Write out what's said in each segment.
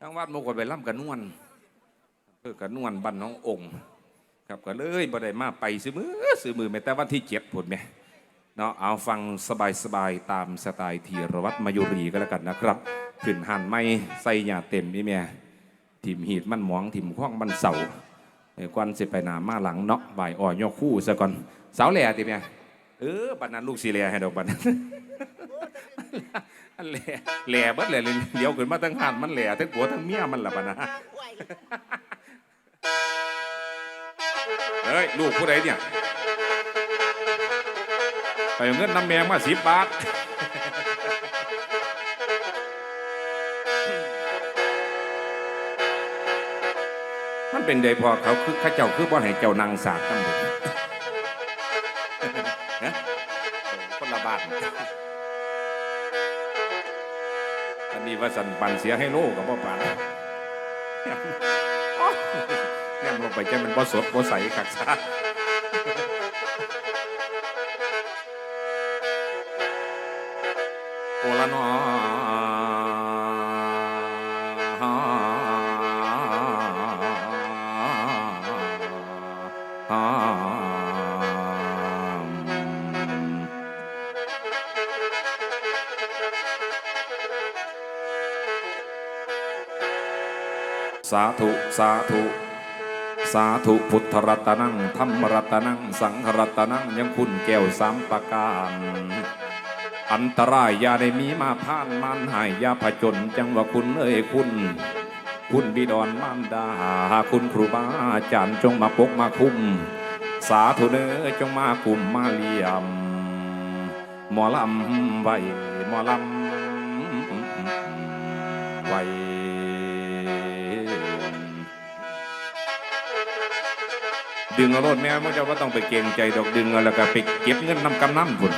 ทั้งวัดมงคลไปล่ำกันนวลเพื่อกันนวลบ้านน้ององค์ครับก็เลยบ่ได้มาไปซื้อมือซื้อมือแม้แต่วันที่เจ็ดผลไหมเนาะเอาฟังสบายๆตามสไตล์ธีรวัตรมายุรีก็แล้วกันนะครับขึ้นหันไม่ใส่หยาเต็มนี่แม่ทิมหีดมันหมองทิมข้องมันเสาเอ้ยกวนสิไปหนามาหลังเนาะใบอ่อยอคู่ซะก่อนสาวแหล่ติแม่ เออบัดนั้นลูกสีแหล่ให้ดอกบัดนั้นอันแหล่แหล่เบิดแหล่เลยเลี้ยวขึ้นมาทั้งหันมันแหล่ทั้งผัวทั้งเมียมันละบัดนะเฮ้ยลูกผู้ใดเนี่ย ไปเอาเงินน้ำแมงมาสิบบาทมันเป็นใดพอเขาคือข้าเจ้าคือบ่ให้เจ้านางสาดตั้งเด็ บ้านอันนี้ว่าสันปันเสียให้โลกกับพ่อปานแนมลงไปจะมันบ่สดบ่ใสขักซะโอละนอ สาธุ สาธุ สาธุพุทธรัตนังธรรมรัตนัง สังฆรัตนังยังคุณแก้วสามประการอันตรายอย่าได้มีมาพ่านมันหายยาผจญจังว่าคุณเอ้ยคุณ คุณบิดอนมารดา คุณครูบาอาจารย์จงมาปกมาคุ้ม สาธุเนอจงมาคุมมาเลี่ยม หมอลำไว้หมอลำไว้ ดึงเอารถแม่มันจะว่าต้องไปเกรงใจดอกดึงเอาแล้วก็ไปเก็บเงินนำกำนันพุ่น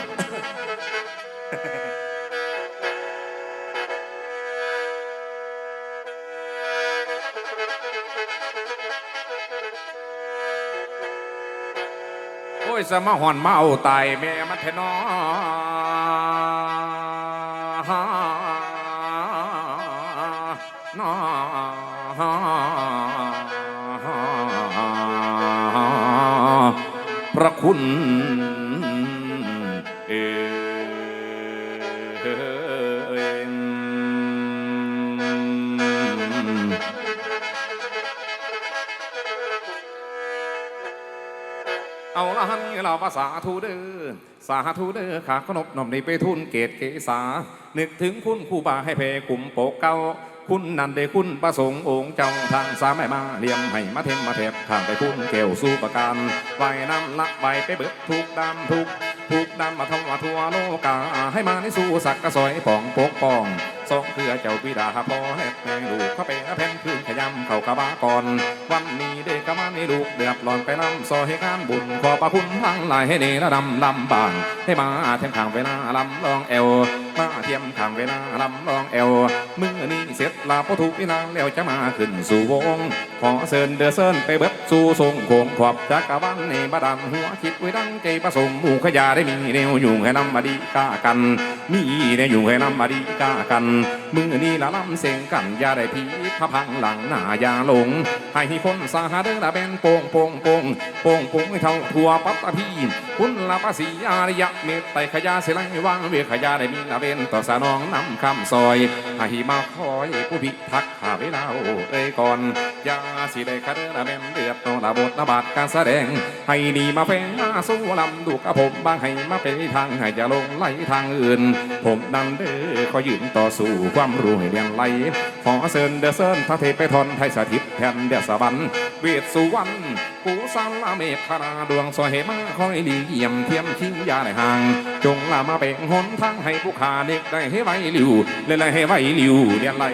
โอ้ยสมาหอนมาเอาตายแม่มันเทนอ ฮันนี่าภาษาทูเด้อสาธุเด้อขาขนบนมในไปทุนเกตเกษา นึกถึงคุณครูบาให้เพกลุ่มโปกเก้าคุณนันเดคุณประสงค์องค์เจ้าทางสามไม่มาเลี่ยมให้มาเทมมาเทบข้างไปคุณเกวสู้ประการไว้น้ำละไว้ไปเบิดทุกดำทุกทุกดำมาทำว่าทั่วโลกาให้มาในสู่สักกระสอยป่องปกป้อง สองเพื่อเจ้าวิดาพ่อแลแมงลูกเขาไปแผ่นพื้นขยำเข้ากระบาก่อน วันนี้เด็กกะมาในลูกเดือดร้อนไปน้ำซอยให้การบุญขอประคุณทั้งหลายให้เนรดำลำบางให้มาเทียมข้างเวลาลำลองเอว มาเทียมข้างเวลาลำลองเอวมือนี้เสร็จลาพอถูกเวลาแล้วจะมาขึ้นสู่วง ขอเชิญเดือเซินไปเบิดสู่ทรงโคงขอบจักรวาลในบาดันหัวคิดไว้ดังใจประสงค์หมู่ขยาได้มีแนวอยู่ให้นำมาดีกากัน มีแนวอยู่ให้นำมาดีกากัน มือนี้ละลำเสียงกันอย่าได้พีพะพังหลังหน้าอย่าหลงให้พ้นสาหาเด้อละเป็นโป่งโป่งโป่งโป่งโป่งให้เท่าทัวปัตตภีคุณละภาษีอารยะเมตไตขยาเสลังวางเวขยาได้มีละเป็นต่อสานองนำคำซอยให้มาคอยผู้พิทักษ์หาเวลาเอ้ยก่อนอย่าสิได้คาเด้อละเป็นเดือดต่อละบทละบาทการแสดง ให้ดีมาแฝงมาสู้ลำดูกับผมบางให้มาเป็นทางให้จะลงไหลทางอื่น ผมดันเด้อขอยืนต่อสู้ความรู้ให้เรียนไหลขอเซินเดอเซินพระเทพไปทนไทยสถิตแผ่นเดสวรรค์เวทสุวรรณกูสันละเมฆคาราดวงสวยมาคอยลีเยี่ยมเทียมทิ้งยาในห่าง จงลามาเป็นหนทางให้ผู้ขาเด็กได้ให้ไว้ลิวเลยเลยให้ไว้ลิวเรียนไหล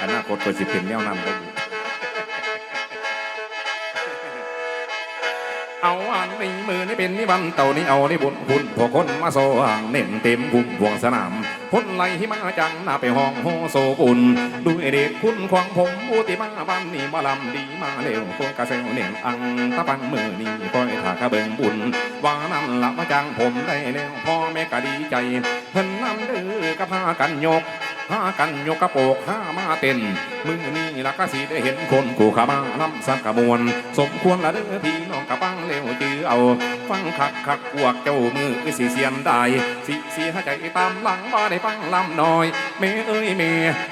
อนาคตก็สิเป็นแนวนั้นก็ เอาอันนี้มือนี่เป็นนิบันเต่านี่เอานี่บุญคุณพวกคนมาโซอ่างเน้นเต็มพุ่มพวงสนามพ้นไหลที่มาจังหน้าไปห้องโฮโซบุญด้วยเด็กคุณควงผมอุติมาบันนี่มาลำดีมาเร็วพวกกระเซลเนียอังตะปังมือนี่คอยถากระเบิงบุญว่านั่นละมาจังผมได้แล้วพ่อแม่ก็ดีใจเพิ่นนำเดือก็พากันยก พากันยกกระโปกห้ามาเต้นมือนี่ละก็สิได้เห็นคนกูขามานำสักกระมวล สมควรละเด้อพี่น้องกระปังเร็วจือเอา ฟังคักคักพวกเจ้ามือสิเสียนได้สิเสียใจตามหลังบ่ได้ฟังลำน้อยเมเอ้ยเม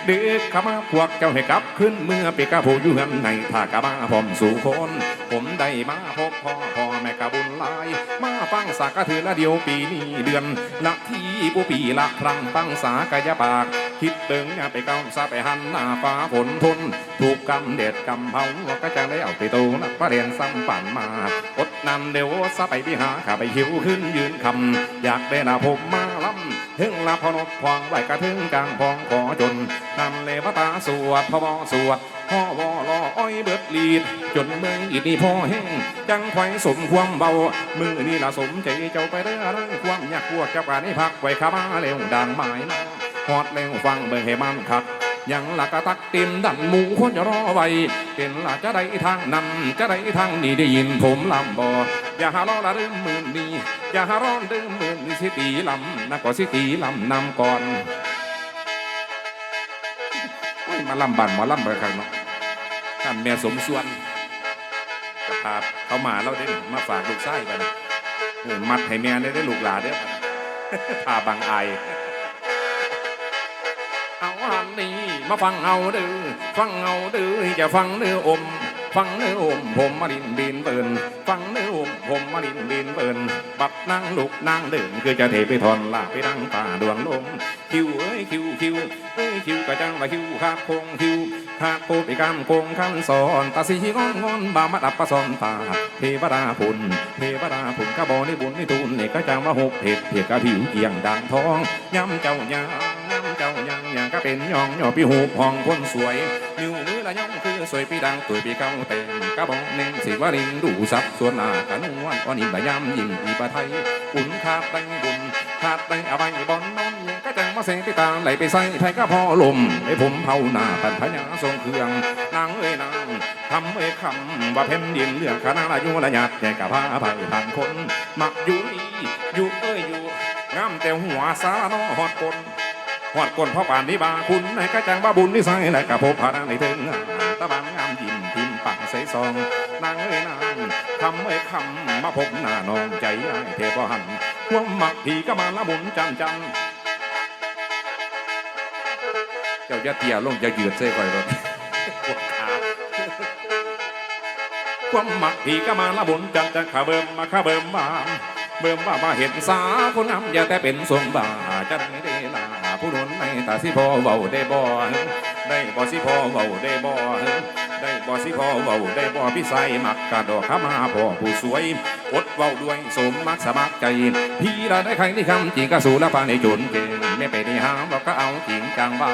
ดึกขมาพวกเจ้าให้กลับขึ้นเมื่อปีกระผู้อยู่เฮืนในถ้ากะมาผมสู่คน ผมได้มาพบพ่อพ่อแม่กระบุญลาย มาฟังสากะถือละเดียวปีนี้เดือน ละที่ปูปีละครั้งฟังสากะยะปากคิดเติงอย่าไปก้าซาไปหันหน้าฟ้าฝนทนถูกกำเด็ดกำเผาก็จะได้เอาไปโตนักประเด็นซ้ำปั่นมาอดนำเดี๋ยวซะไปพิหาข้าไปหิวขึ้นยืนคำอยากได้นาผมมาล้ำถึงลาพนกพองไหวกระถึงกลางพองขอจนนำเลวตาสวดพบอสวดพ่อวอรออ้อยเบิดลีด จนเมื่ออีนี่พ่อแห้งจังไข่สมความเบา มือนี่ละสมใจเจ้าไปเรื่อรังความอยากพวกเจ้าการให้พักไว้ขามาเร็วดังหมายมา ฮอดเร็วฟังเบิ่งให้มันคักยังละกะตักเต็มดันหมูคนจะรอไว้เป็นละจะได้ทางนั้นจะได้ทางนี้ได้ยินผมลำบออย่าหารอละเรื่องมื่นนี้อย่าหารอนเรื่องมื่นนี้สิตีลำนะก็สิตีลำนำก่อนโอ้ยมาลำบันมาลำเบอร์ครั้งเนาะท่านแม่สมส่วนกระพาเขามาเราได้มาฝากลูกไส้กันมัดให้แม่ได้ได้ลูกหลานเด้อพาบางไอายเอาอันนี้มาฟังเอาเด้อฟังเอาเด้อจะฟังเนื้ออม ฟังเนื้ออมผมมาดินบินเปินฟังเนื้ออมผมมาดินบินเปินบัดนั่งลุกนั่งเดินคือจะเทไปทอนลาไปดังป่าดวงลมคิวเอ้ยคิวคิวเอ้ยคิวกระจังว่าคิวขาดโคงคิวขาดโคไปกำโคงคันสอนตาสีงอนงอนบามาดับประสอนตาเทวดาพุนเทวดาพุนกระบอกในบุญในทุนเนี่ยก็จังว่าหกเห็ดเพียกระผิวเกียงดังทองย้ำเจ้าย่าย้ำเจ้ายา ย่งก็เป็นย่องย่อพี่หูพองคนสวยนิ้วมือละย่องคือสวยปีดังตัวปีเก้าเต็มกระบอกหนึ่งสิวลิงดูสับส่วนหน้ากะนวลอ่อนอินบะยำยิ้มอีปะไทยอุ่นขาดได้บุญขาดได้อภัยบอนนอนยังก็จังมาเสงไปตามไหลไปใส่ไทยก็พอลมไอ้ผมเผาหน้าปันพญาทรงเครื่องนางเอ้ยนางทำเอ้ยคำว่าเพ่นดินเรื่องคณะละยุละยาดแก่กับพาภัยผ่านคนมักอยู่นี่อยู่เอ้ยอยู่งามแต่หัวสารนอหอดกล หอดก้นพ่อป่านนี้บาคุณในกระจังบ้าบุญนิสัยและกระพบพานังในถึงตะบังงามยิ้มทิมปังใสซองนางเอ้ยนางคำเอ้ยคำมาพบหน้าน้องใจอ้ายเทพหันความหมักผีก็มาละมุนจันจันเจ้าจะเตี่ยลงจะยืดเส้คอยรถปวดขาความหมักผีก็มาละมุนจันจันขาเบิ่มมาขาเบิ่มมาเบิ่มว่ามาเห็นสาคนงามอย่าแต่เป็นทรงบ่าจะได้ได้ลา ผู้หนุนในตาสิพอเบาได้บ่ได้บ่สิพอเบาได้บ่ได้บ่สิพอเบาได้บ่พี่ใส่มักกระดอกขามาพ่อผู้สวยอดเว้าด้วยสมมักสมัครใจ พี่ละได้ใครที่คำจริงก็สูละปานในจุนเก่งไม่ไปที่หามเราก็เอาจริงจังว่า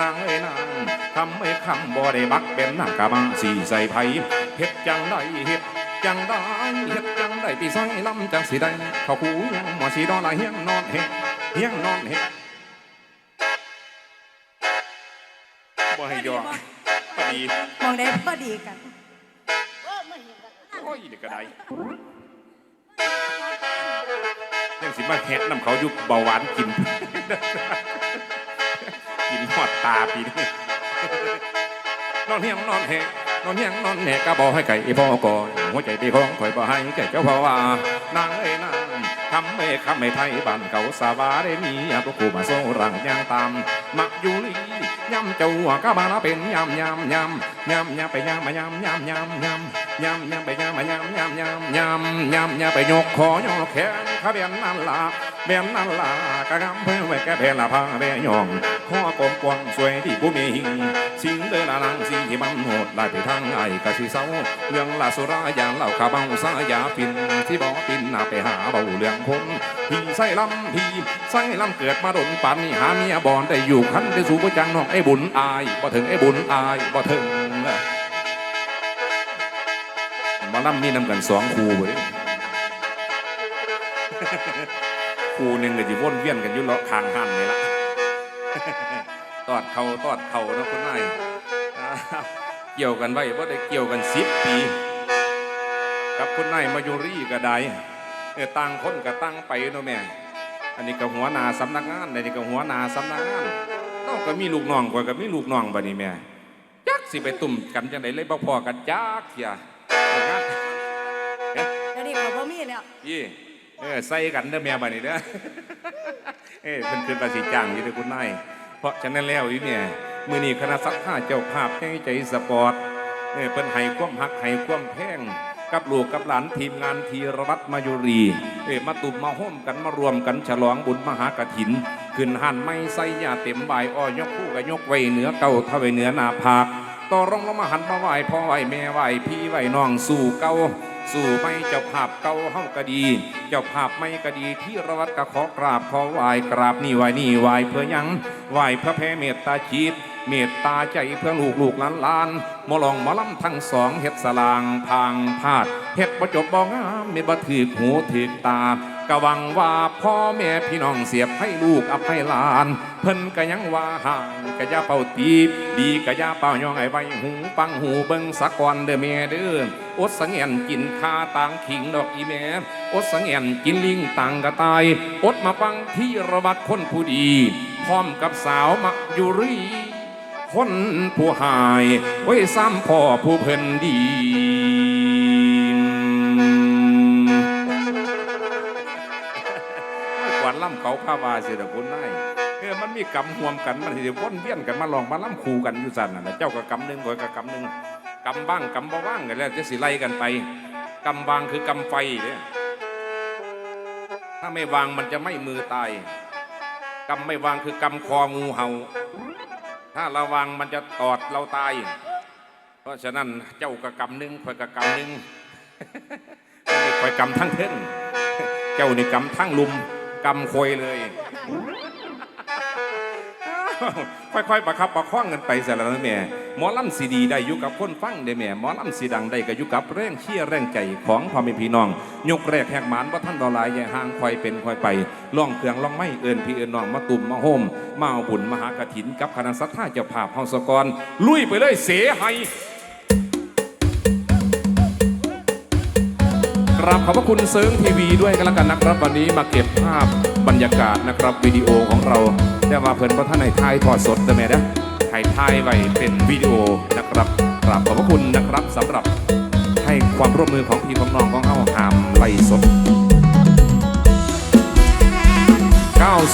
นางเอ้นางทำเอ้คำบ่ได้มักเป็นนางกะมาสีใส่ไผเฮ็ดจังได้เฮ็ดจังได้เฮ็ดจังได้ปีซอยลำจังสิได้เขาคูยังหมอสีดอลายเฮียงนอนเฮ็ดเฮียงนอนเฮ็ด บ่ให้ยอพอดีมองได้พอดีกันโอ้ยเด็กกระไดยังสิมาแฮะนำเขาอยู่เบาหวานกิน กินหอดตาปีนี้นอนเฮียงนอนแหกนอนเฮียงนอนแหกก็บอกให้ไก่พ่อก่อนหัวใจปีของข่อยบ่ให้แก่เจ้าพ่อว่านางเอ้ยนางทำไม่คำไม่ไทยบ้านเก่าสาบาได้มีอาพวกกูมาโซรังย่างตามมักอยู่ลี ยำจัวก็มาละเป็นยำยำยำยำยำไปยำมายำยำยำยำยำยำไปยำมายำยำยำยำยำยำไปยกคอยกแขนขาเบียนนั่นละ เบียนนั่นล่ะกะกำเพื่อไว้แก่เพลละพาเบียองข้อกลมกวางสวยที่ผู้มีหิงสิ่งเดินละนางสิ่งที่มันโหดลายไปทางไอ้กะสิเศร้าเรื่องลาสุรายางเหล่าขาเบาสายาฟินที่บ่ปินน้าไปหาเบาเรื่องคนพี่ใส่ลำพี่ใส่ลำเกิดมาดนปันนี่หาเมียบอนได้อยู่คันได้สู่บ่จังน้องไอ้บุญอายบ่ถึงไอ้บุญอายบ่ถึงมาลำมีนำกันสองครูบ่เด้ ครูหนึ่งก็จะวนเวียนกันอยู่เลาะคางหันนี่ละตอดเขาตอดเขาเนาะคุณนายอ่าเกี่ยวกันไว้ว่าได้เกี่ยวกันสิบปี กับคุณนายมายุรีก็ได้เออต่างคนก็ตั้งไปเนาะแม่ อันนี้ก็หัวหน้าสำนักงานอันนี้ก็หัวหน้าสำนักงานต้องก็มีลูกน้องกว่าก็มีลูกน้องบัดนี้แม่จักสิไปตุ่มกันจังไดเลยบ่พอกันจักเที่ยเอางานแล้วนี่เขาบ่มีแล้วยี่ เออใส่กันเด้อแม่บัดนี้เด้อเอ้ยเพิ่นเป็นภาษีจ้างอยู่เด้อคุณนายเพราะฉะนั้นแล้วอีเนี่ยมื้อนี้คณะสักผ้าเจ้าภาพใจใจสปอร์ตเออเพิ่นให้ความฮักให้ความแพงกับลูกกับหลานทีมงานธีรวัตรมายุรี เอ้ยมาตุ่มมาโฮมกันมารวมกันฉลองบุญมหากฐิน ขึ้นหันไม่ใส่ยาเต็มใบายอ้อยกคู่กับยกไว้เหนือเก่าท่าไว้เหนือนาผากต่อรองลงมาหันมาไหวพ่อไหวแม่ไหวพี่ไหวน้องสู่เก่า สู่ไม่เจ้าภาพเก่าเฮาก็ดี เจ้าภาพไม่ก็ดีที่รวัดก็ขอกราบขอไหว้กราบนี่ไหว้นี่ไหว้เพื่อยังไหว้พระแพ่เมตตาชีต เมตตาใจเพื่อลูกลูกหลานหลานมอลองมอลำทั้งสองเฮ็ดสลางพางพาดเฮ็ดบ่จบบ่งามมีบ่ถือหูถือตากะวังว่าพ่อแม่พี่น้องเสียบให้ลูกอภัยหลาน เพิ่นก็ยังว่าห่างกะยาเป่าตีบดีกะยาเป่ายองไอ้ไว้หูปังหูเบิ่งสักก่อนเด้อแม่เด้ออดสังเงียนกินข้าต่างขิงดอกอีแม่อดสังเงียนกินลิงต่างกระตายอดมาฟังที่ระบัดคนผู้ดี พร้อมกับสาวมักยุรี คนผู้หายไว้ซ้ำพ่อผู้เพิ่นดี กวนล่ำเขาพาวาเสียดอกคุณนายเออมันมีกำห่วมกันมันสิวนเวียนกันมาลองมาล่ำคูกันอยู่สั่นนะเจ้าก็กำหนึ่งข่อยก็กำหนึ่งกำบ้างกำบ่บ้างกันแล้วจะสิไล่กันไปกำวางคือกำไฟเนี่ยถ้าไม่วางมันจะไม่มือตายกำไม่วางคือกำคองูเห่า ถ้าระวังมันจะตอดเราตาย เพราะฉะนั้นเจ้าก็กำหนึ่งข่อยก็กำหนึ่งไม่ข่อยกำทั้งเท่นเจ้านี่กำทั้งลุมกำคอยเลย ค่อยๆประคับประคองกันไปเสร็จแล้วนะแม่หมอลำสีดีได้อยู่กับคนฟังได้แม่หมอลำสีดังได้ก็อยู่กับแรงเชี่ยแรงใจของพ่อแม่พี่น้อง ยกแรกแหกหมานว่าท่านดอลายใหญ่ห่างคอยเป็นคอยไปล่องเครื่องล่องไม่เอินพี่เอินน้องมาตุ่มมาโฮมมาเอาบุญมหากถินกับคณะสัทธาเจ้าภาพเฮาสกรลุยไปเลยเสียให้ ขอบพระคุณเซิร์งทีวีด้วยกันแล้วกันนะครับ วันนี้มาเก็บภาพบรรยากาศนะครับวิดีโอของเราแต่ว่าเพิ่นพระท่านในทายทอดสดนะแม่นะถ่ายทายไว้เป็นวิดีโอนะครับกราบขอบพระคุณนะครับสำหรับให้ความร่วมมือของพี่ของน้องของเฮาหามไล่สด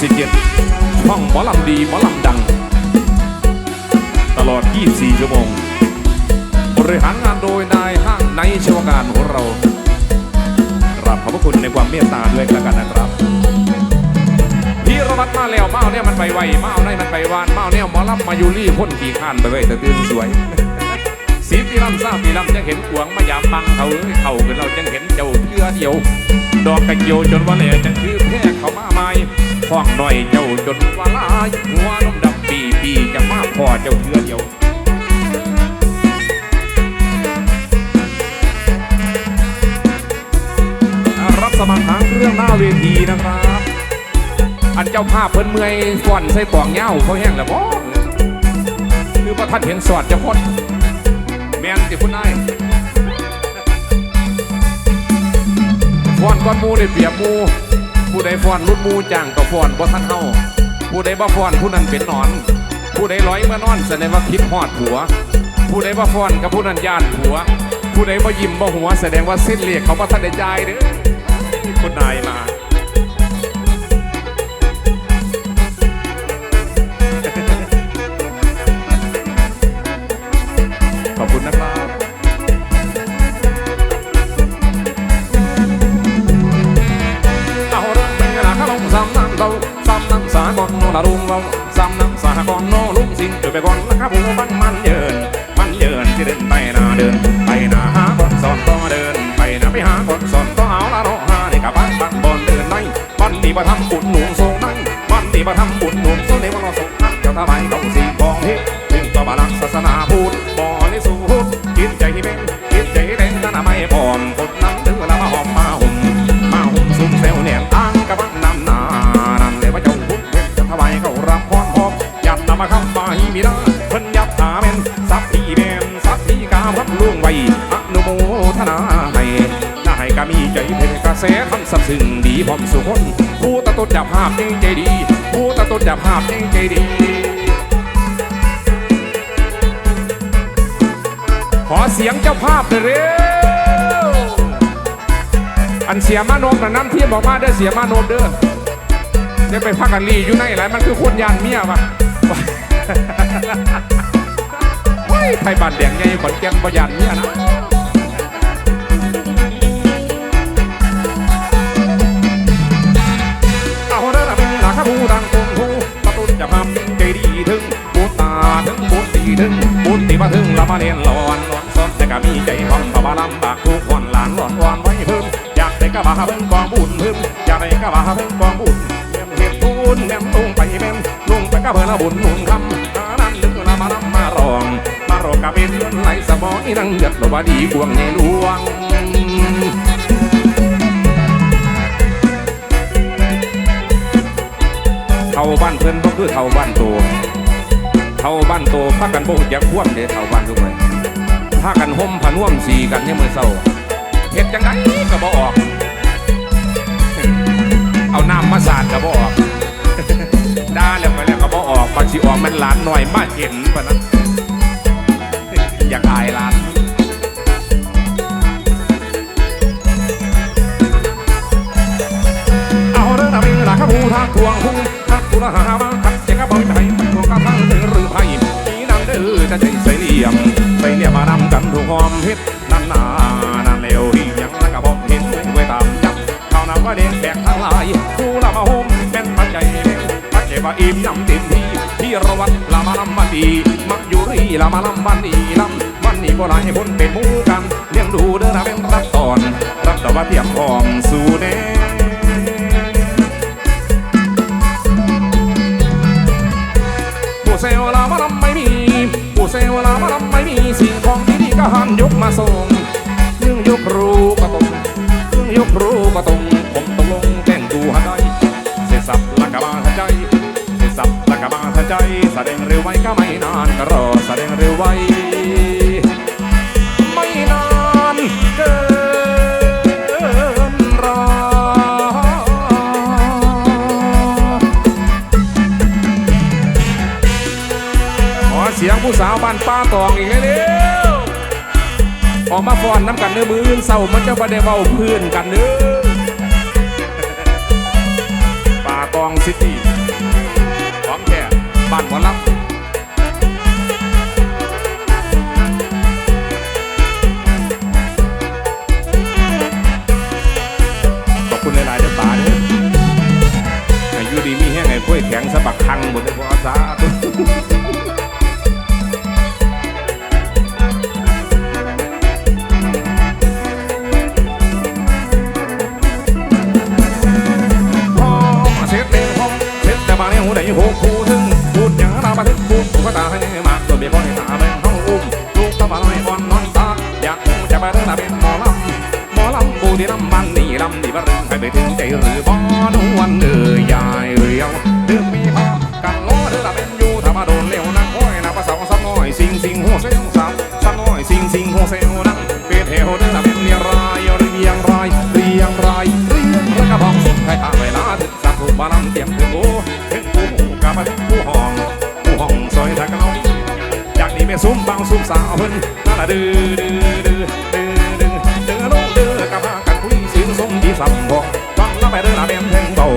97ช่องหมอลำดีหมอลำดัง ตลอด 24 ชั่วโมง บริหารงานโดยนายห้างในชวการของเรา ราบขอบพระคุณในความเมตตาด้วยแล้วกันนะครับพี่ระวัดมาแล้วเมาเนี่ยมันไปไวเมาเนี่ยมันไปวานเมาเนี่ยหมอลำมายูรี่พ่นขี่ข้านไปไว้แต่ตื่นสวยสีปีลำซาปีลำจะเห็นขวงมายามบังเขาเอ้เข่ากันเราจังเห็นเจ้าเพื่อเดียว ดอกกระเจียวจนว่าแหล่จังคือแพ้เขามาไม่ห้องหน่อยเจ้าจนว่าลายหัวนมดำปีปีจะมาพอเจ้าเพื่อเดียว สมัครทางเครื่องหน้าเวทีนะครับ อันเจ้าภาพเพิ่นเมื่อยก่อนใส่ปองเหย้าเขาแห้งแล้วบ่คือว่าท่านเห็นสอดจะพ้นแมนติคุณนายฟ้อนก้อนมูได้เปียบมูผู้ใดฟอนรุ่นมูจ้างก็ฟ้อนบ่ทันเฮาผู้ใดบ่ฟอนผู้นั้นเป็นหนอน ผู้ใดร้อยเมื่อนอนแสดงว่าคิดฮอดผัว ผู้ใดบ่ฟอนกับผู้นั้นย่านผัว ผู้ใดบ่ยิ้มบ่หัวแสดงว่าสิ้นเลียกเขาบ่ทันได้จ่ายเด้อ คุณนายมา ขอบคุณนะครับเอาเรื่องเป็นกระดาษขนมซ้ำน้ำเต้าซ้ำน้ำสากอนโนละลุงเราซ้ำน้ำสากอนโนลุงสิงเกิดไปก่อนนะครับผมมันมันเยินมัน สับซึ้งดีพร้อมสุคนผู้ตะตุดจับภาพนี่ใจดีผู้ตะตุดจับภาพนี่ใจดี ขอเสียงเจ้าภาพเร็วอันเสียมานมนะน้ำเที่บอกมาเด้อเสียมานมเด้อจะไปพักกันรีอยู่ในไรมันคือคนยานเมียวะเฮ้ยไทยบ้านแดงไงขอนแก่นบ่ยานเมียนะ มาถึงละมาเนียนหลอนหลอนซ้อนแต่ก็มีใจห้องก็บ่ลำบากทุกวันหลานหลอนวอนไว้เพิ่มอยากได้ก็บ่าเพิ่งกองบุญเพิ่มอยากได้ก็บ่าเพิ่งกองบุญเนียมเห็ดบุญเนียมลงไปเป็นลงไปก็เพิ่นละบุญหนุนคำอานั้นนึกละมานำมารอง มารองกับเป็นเลื่อนไหลสมองอีนังเดือดลบดีกวงในหลวงเท่าบ้านเพิ่อนก็คือเท่าบ้านโต เท่าบ้านโตพากันโบกอยากคว่ำเด้เท่าบ้านทุกคนพากันห่มผนวมสีกันเนี่ยมมือเศร้าเฮ็ดจังไดก็บ่ออก เอาน้ำมาสาดก็บ่ออกด่าแล้วไปแล้วก็บ่ออกปัจสิออกมันหลานหน่อยมาเห็นปะนะอยากอายหลานเอาเรื่องเป็นหลักผู้ทักทวงผู้ทักผู้ละหามา เหลี่ยมานำกันถูกหอมเฮ็ดนั่นนานั่นเลวที่ยังแล้วก็บ่เห็นไว้ตามจับเขานำว่าเด็กแบกทั้งหลายผู้ละมาโฮมเป็นปัจจัยเด็กปัจจัยว่าอิ่มน้ำเต็มที่ที่ระวัดละมาลำบันดีมักอยู่รีละมาลำบันดีลำวันนี้บ่หลายให้พ้นเป็นมู่กันเลี้ยงดูเด้อนะเป็นรับตอน รับแต่ว่าเตรียมพร้อมสู่แน่ผู้เซลลามาลำไม่มีผู้เซลลามาลำ ก็หันยกมาส่งยึงยกรูก็ตรงยึงยกรูก็ตรงผมตกลงแต่งดูหันได้เสร็จสับละกะบาทันใจเสร็จสับละกะบาทันใจ แสดงเร็วไว้ก็ไม่นานก็รอแสดงเร็วไว้ไม่นานเกินรอขอเสียงผู้สาวบ้านป้าตองอีกแล้ว มาฟอนน้ำกันเนื้อมืออื่นเศร้ามันจะบ่ได้เว้าพื้นกันเนื้อป่าตองซิตี้ของแก่บ้านหมอลำขอบคุณหลายๆเด้อป่าเด้ออายุดีมีแห้งไอ้กล้วยแข็งสะบักคังหมดเลยพอสาธุ ได้หกคู่ถึงพูดอย่างเรามาถึงพูดก็ตาให้มากตัวเบี้ยคนให้ตาเป็นห้องอุ้มลูกตาบานให้บอลนอนตาอยากจะไปเรื่องเป็นหมอลำหมอลำปูที่ลำมันนี่ลำนี่บ้าเรื่องให้ไปถึงใจหรือบ่นวันเอ่ยยายเรียวเรื่อง สาวเพิ่นนั่นละดื้อดื้อดื้อดื้อดื้อดื้อลงดื้อกับมากันคุยสิงสมที่สำบอกฟังแล้วไปเด้อละเป็นเพลงเบา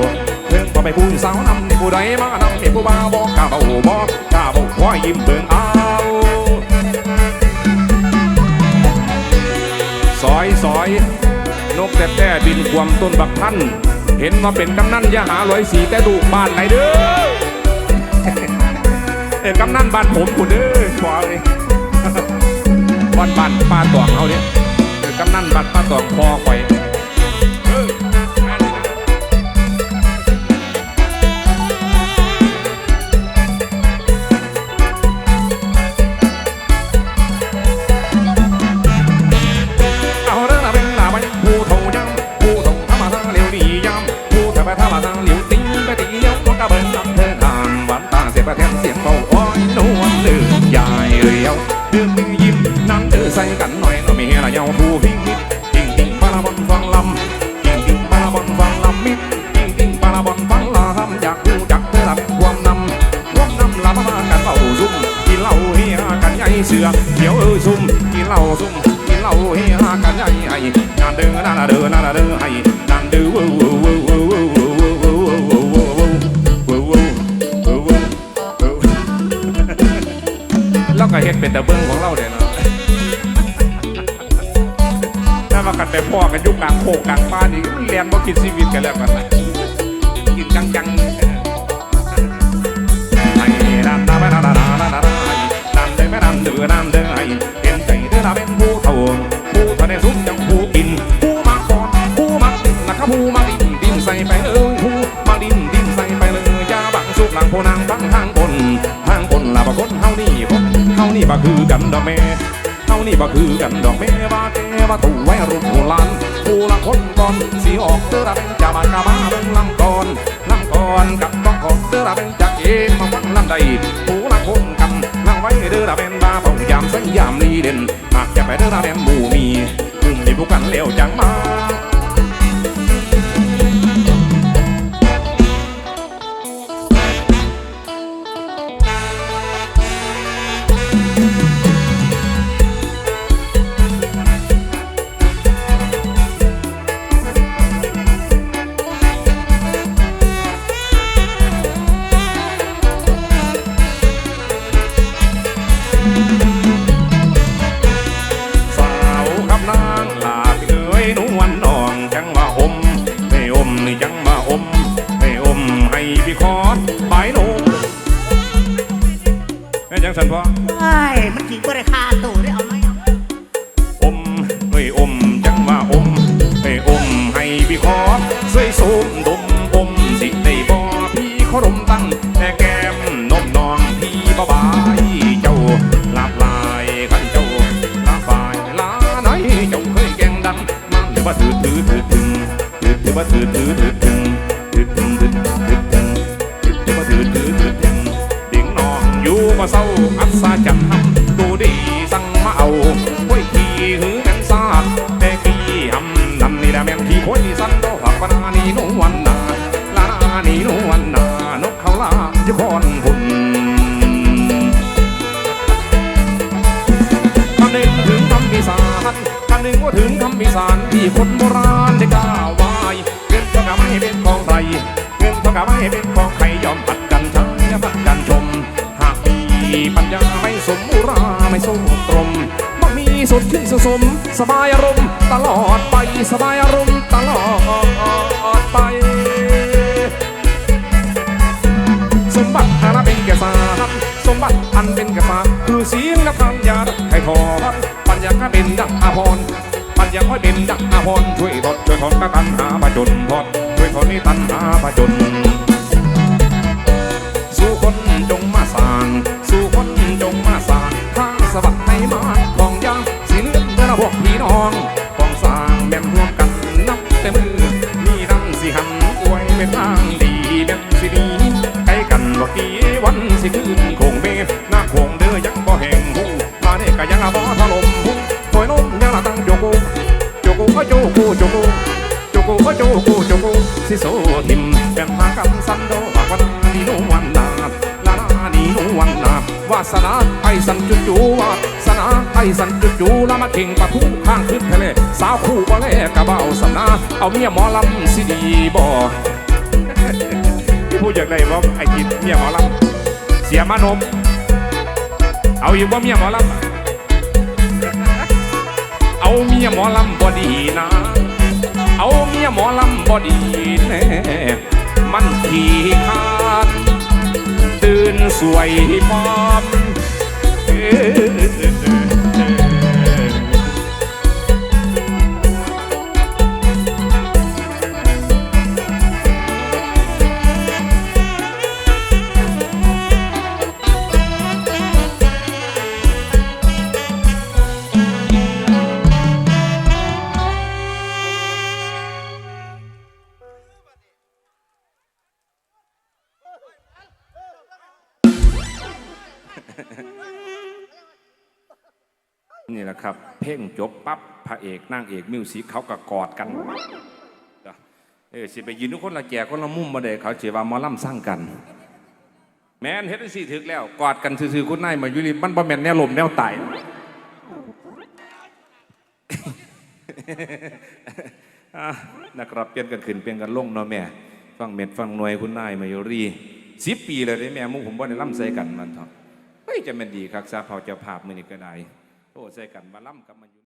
เพลงพอไปพูดสาวนำนี่ผู้ใดมานำนี่ผู้บ่าวบอกกล้าเบาบอกกล้าเบาขอยิ้มเบิ่งเอาซอยซอยนกแต่แต่บินความต้นบักพัน เห็นว่าเป็นกำนันอยาหาร้อยสีแต่ดูบ้านไหนเด้อเออกำนันบ้านผมคุณเด้อขอเลย บ้านบ้านป้าตองเอาเนี่ยเออกำนันบ้านป้าตองคอไข่อยเออแม่นอยู่นะเอาเรื่องละเป็นผู้เท่ายำผู้เท่าทำมาทางเหลียวดียำผู้เท่าไปทำมาทางเหลียวตีไปตีเลี้ยวก็กระเบินลำเธอทานวานตาเสียประแทนเสียงเบาอ้อยนวลลืมยายเรียวเดือมือยิ้มนั่งเดือใส่กันหน่อยเรามีละเยาผู้พิงพิงพิงพิงมาละบ ชีวิตกันแล้วกันนะกินจังจังไอ้ดันาบดาดาดาดาดาดันเด้อแม่ดันเด้อดันเด้อไอ้เป็นใจเด้อเราเป็นผู้เฒ่าผู้เฒ่าในสุขจังผู้กิน ผู้มาก่อนผู้มานะครับผู้มาดินดินใส่ไปเลยผู้มาดินดินใส่ไปเลยอย่าบังสุกหลังโพนางบังทางบนทางบนล่ะบ่คนเฮานี่คนเฮานี่บ่คือกันดอกแม่เฮานี่บ่คือกันดอกแม่ว่าแกว่าตู่ไว้รุ่นโบราณผู้ละคนากาเศร้าอัศจรรย์ทำดูดีสั่งมาเอาไว้ขี่หือกันซาดแต่ขี่หำนั่นนี่แหละแม่นขี่คอยสั่นโดหักปนานีโนวันนาลานานีโนวันนานกเขาลายุคอนหุ่นคำหนึ่งถึงคำพิสารคำหนึ่งว่าถึงคำพิสารที่คนโบราณ สุขสม สบายอารมณ์ตลอดไปสบายอารมณ์ตลอดไป สมบัติอันเป็นแก่สารสมบัติอันเป็นแก่สารคือศีลและธรรมยาให้ทอดปัญญาก็เป็นดังอาภรณ์ปัญญาค่อยเป็นดังอาภรณ์ช่วยทดช่วยถอนตัณหาผจญพอดช่วยถอนนี้ตัณหาผจญ จุจูวาสนาไอสันจุจูแล้วมาเข่งปะทุข้างขึ้นทะเลสาวคู่บ่แลกะเบาสนาเอาเมียหมอลำสิดีบ่พูดอย่างไรว่าไอ้กินเมียหมอลำเสียมานม เอาอยู่ว่าเมียหมอลำเอาเมียหมอลำบอดีนะ เอาเมียหมอลำบอดีแน่มันขี้คร้านตื่นสวยพร้อม เพ่งจบปั๊บพระเอกนางเอกมิวสิกเขาก็กอดกันเออสิไปยืนทุกคนละแก่คนละมุมมาเด้เขาเสียว่าหมอล่ำสร้างกัน แม่นเฮ็ดสี่ถึกแล้ว กอดกันซื่อๆคุณนายมายู่นี่มันบ่แม่นแนวลมแนวไตอะนะครับเปลี่ยนกันขึ้นเปลี่ยนกันลงเนาะแม่ ฟังเม็ดฟังหน่วยคุณนายมายุรีสิบปีเลยเด้แม่มุผมบ่ได้ล่ำใส่กันมันเถอะเฮ้ยจะม่นดีครับซาเผาเจ้าภาพมือนี้ก็ได้ โอ้ใส่กันมาล่ำกับมันอยู่